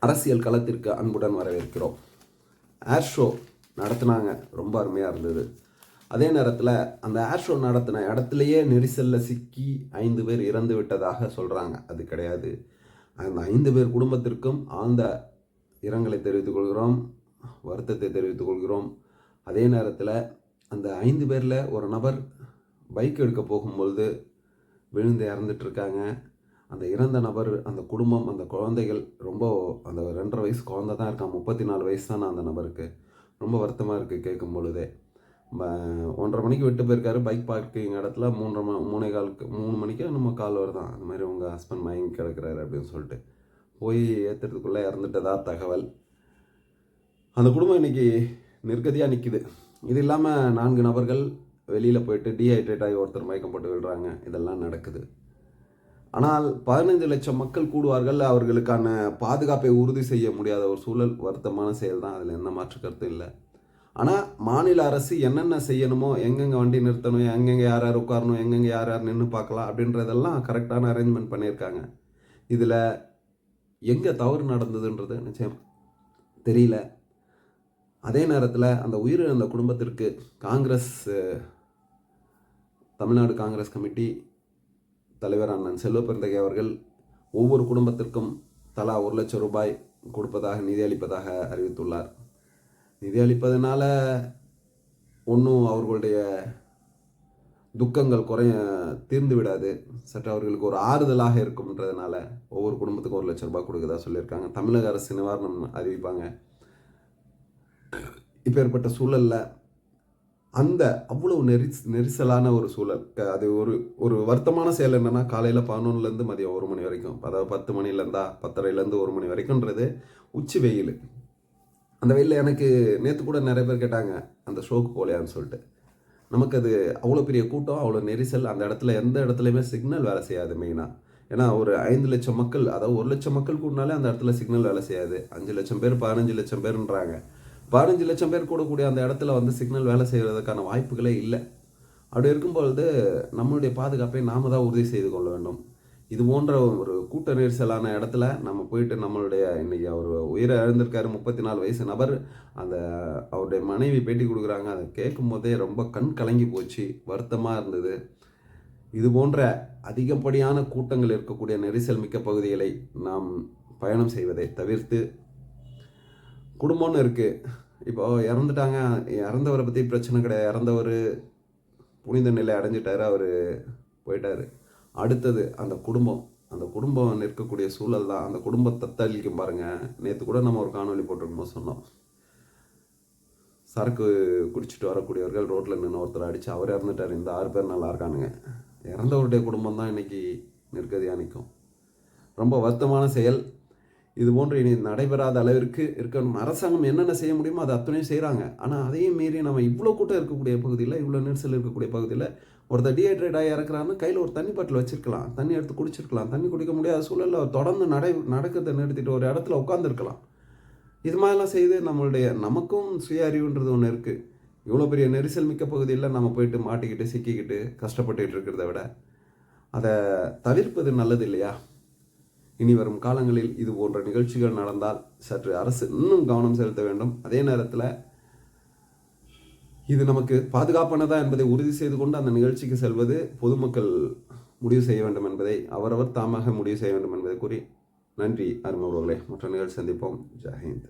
அரசியல் களத்திற்கு அன்புடன் வரவேற்கிறோம். ஏர் ஷோ நடத்துனாங்க. ரொம்ப அருமையாக இருந்தது. அதே நேரத்தில் அந்த ஏர் ஷோ நடத்தின இடத்துலையே நெரிசலில் சிக்கி ஐந்து பேர் இறந்து விட்டதாக சொல்கிறாங்க அது கிடையாது. அந்த ஐந்து பேர் குடும்பத்திற்கும் ஆழ்ந்த இரங்கலை தெரிவித்துக் கொள்கிறோம். வருத்தத்தை தெரிவித்துக் கொள்கிறோம். அதே நேரத்தில் அந்த ஐந்து பேரில் ஒரு நபர் பைக் எடுக்க போகும்பொழுது விழுந்து இறந்துட்டுருக்காங்க அந்த இறந்த நபர் அந்த குடும்பம் அந்த குழந்தைகள் ரொம்ப அந்த ரெண்டரை வயசு குழந்தை தான் இருக்கான். முப்பத்தி நாலு வயசு தானே அந்த நபருக்கு. ரொம்ப வருத்தமாக இருக்குது கேட்கும் பொழுதே. ஒன்றரை மணிக்கு விட்டு போயிருக்காரு. பைக் பார்க்கிங் இடத்துல மூன்றரை ம மூணே காலுக்கு மூணு மணிக்கு நம்ம கால் வருதான். அந்த மாதிரி உங்கள் ஹஸ்பண்ட் மயங்கி கிடக்குறாரு அப்படின்னு சொல்லிட்டு. போய் ஏற்றுறதுக்குள்ளே இறந்துட்டதா தகவல். அந்த குடும்பம் இன்னைக்கு நிர்கதியாக நிற்கிது இது இல்லாமல் நான்கு நபர்கள் வெளியில் போயிட்டு டீஹைட்ரேட் ஆகி ஒருத்தர் மயக்கம் போட்டு விடுறாங்க இதெல்லாம் நடக்குது. ஆனால் பதினைந்து லட்சம் மக்கள் கூடுவார்கள் அவர்களுக்கான பாதுகாப்பை உறுதி செய்ய முடியாத ஒரு சூழல் வருத்தமான செயல் தான். அதில் எந்த மாற்று கருத்தும் இல்லை. ஆனால் மாநில அரசு என்னென்ன செய்யணுமோ எங்கெங்கே வண்டி நிறுத்தணும் எங்கெங்கே யார் யார் உட்காரணும் எங்கெங்கே யார் யார் நின்று பார்க்கலாம் அப்படின்றதெல்லாம் கரெக்டான அரேஞ்ச்மெண்ட் பண்ணியிருக்காங்க. இதில் எங்கே தவறு நடந்ததுன்றது நிச்சயம் தெரியல. அதே நேரத்தில் அந்த உயிரிழந்த குடும்பத்திற்கு காங்கிரஸ் தமிழ்நாடு காங்கிரஸ் கமிட்டி தலைவர் அண்ணன் செல்வ பெருந்தகை அவர்கள் ஒவ்வொரு குடும்பத்திற்கும் தலா ஒரு லட்சம் ரூபாய் கொடுப்பதாக நிதி அளிப்பதாக அறிவித்துள்ளார். நிதியளிப்பதனால ஒன்றும் அவர்களுடைய துக்கங்கள் குறைய தீர்ந்து விடாது. சற்று அவர்களுக்கு ஒரு ஆறுதலாக இருக்கும்ன்றதுனால ஒவ்வொரு குடும்பத்துக்கும் ஒரு லட்சம் ரூபாய் கொடுக்கதா சொல்லியிருக்காங்க. தமிழக அரசு நிவாரணம் அறிவிப்பாங்க. இப்பேற்பட்ட சூழலில் அந்த அவ்வளோ நெரி நெரிசலான ஒரு சூழல். அது ஒரு ஒரு வருத்தமான செயல் என்னென்னா காலையில் பதினொன்றுலேருந்து மதியம் ஒரு மணி வரைக்கும். அதாவது பத்து மணிலேருந்தா பத்தரைலேருந்து ஒரு மணி வரைக்கும்ன்றது உச்சி வெயில். அந்த வெயிலில் எனக்கு நேற்று கூட நிறைய பேர் கேட்டாங்க அந்த ஷோக்கு போலையான்னு சொல்லிட்டு. நமக்கு அது அவ்வளோ பெரிய கூட்டம் அவ்வளோ நெரிசல் அந்த இடத்துல எந்த இடத்துலையுமே சிக்னல் வேலை செய்யாது மெயினாக ஏன்னா ஒரு ஐந்து லட்சம் மக்கள் அதாவது ஒரு லட்சம் மக்கள் கூடனாலே அந்த இடத்துல சிக்னல் வேலை செய்யாது. அஞ்சு லட்சம் பேர் பதினஞ்சு லட்சம் பேருன்றாங்க. பதினஞ்சு லட்சம் பேர் கூடக்கூடிய அந்த இடத்துல வந்து சிக்னல் வேலை செய்வதற்கான வாய்ப்புகளே இல்லை. அப்படி இருக்கும்பொழுது நம்மளுடைய பாதுகாப்பை நாம தான் உறுதி செய்து கொள்ள வேண்டும். இது போன்ற ஒரு கூட்ட நெரிசலான இடத்துல நம்ம போயிட்டு நம்மளுடைய இன்றைக்கி அவர் உயிரை இழந்திருக்காரு முப்பத்தி நாலு வயசு நபர் அந்த அவருடைய மனைவி பேட்டி கொடுக்குறாங்க அதை கேட்கும் போதே ரொம்ப கண் கலங்கி போச்சு வருத்தமாக இருந்தது. இது போன்ற அதிகப்படியான கூட்டங்கள் இருக்கக்கூடிய நெரிசல் மிக்க பகுதிகளை நாம் பயணம் செய்வதை தவிர்த்து குடும்பம்னு இருக்குது இப்போ இறந்துட்டாங்க. இறந்தவரை பற்றி பிரச்சனை கிடையாது. இறந்தவர் புனித நிலை அடைஞ்சிட்டாரு. அவர் போயிட்டார். அடுத்தது அந்த குடும்பம். அந்த குடும்பம் நிற்கக்கூடிய சூழல் தான். அந்த குடும்பத்தை தத்தளிக்கும் பாருங்கள் நேற்று கூட நம்ம ஒரு காணொலி போட்டிருக்கோம் சொன்னோம். சரக்கு குடிச்சிட்டு வரக்கூடியவர்கள் ரோட்டில் நின்று ஒருத்தர் அடித்து அவர் இறந்துட்டார். இந்த ஆறு பேர் நல்லா இருக்கானுங்க. இறந்தவருடைய குடும்பம் தான் இன்னைக்கு நிற்கதியாக நிற்கும் ரொம்ப வருத்தமான செயல். இது போன்று இனி நடைபெறாத அளவிற்கு இருக்கணும். அரசாங்கம் என்னென்ன செய்ய முடியுமோ அதை அத்தனையும் செய்கிறாங்க ஆனால் அதையும் மீறி நம்ம இவ்வளோ கூட்டம் இருக்கக்கூடிய பகுதியில் இவ்வளோ நெரிசல் இருக்கக்கூடிய பகுதியில் ஒருத்தர் டீஹைட்ரேட் ஆகி இறக்குறாருன்னா கையில் ஒரு தண்ணி பாட்டில் வச்சிருக்கலாம். தண்ணி எடுத்து குடிச்சிருக்கலாம். தண்ணி குடிக்க முடியாத சூழலில் தொடர்ந்து நடை நடக்கிறத நிறுத்திட்டு ஒரு இடத்துல உட்காந்துருக்கலாம் இது மாதிரிலாம் செய்து நம்மளுடைய நமக்கும் சுய அறிவுன்றது ஒன்று இருக்குது இவ்வளோ பெரிய நெரிசல் மிக்க பகுதியில் நம்ம போயிட்டு மாட்டிக்கிட்டு சிக்கிக்கிட்டு கஷ்டப்பட்டுக்கிட்டு இருக்கிறத விட அதை தவிர்ப்பது நல்லது இல்லையா? இனி வரும் காலங்களில் இது போன்ற நிகழ்ச்சிகள் நடந்தால் சற்று அரசு இன்னும் கவனம் செலுத்த வேண்டும். அதே நேரத்தில் இது நமக்கு பாதுகாப்பானதா என்பதை உறுதி செய்து கொண்டு அந்த நிகழ்ச்சிக்கு செல்வது பொதுமக்கள் முடிவு செய்ய வேண்டும் என்பதை அவரவர் தாமாக முடிவு செய்ய வேண்டும் என்பதை கூறி நன்றி அருமவர்களே மற்ற நிகழ்ச்சி சந்திப்போம். ஜெயஹிந்த்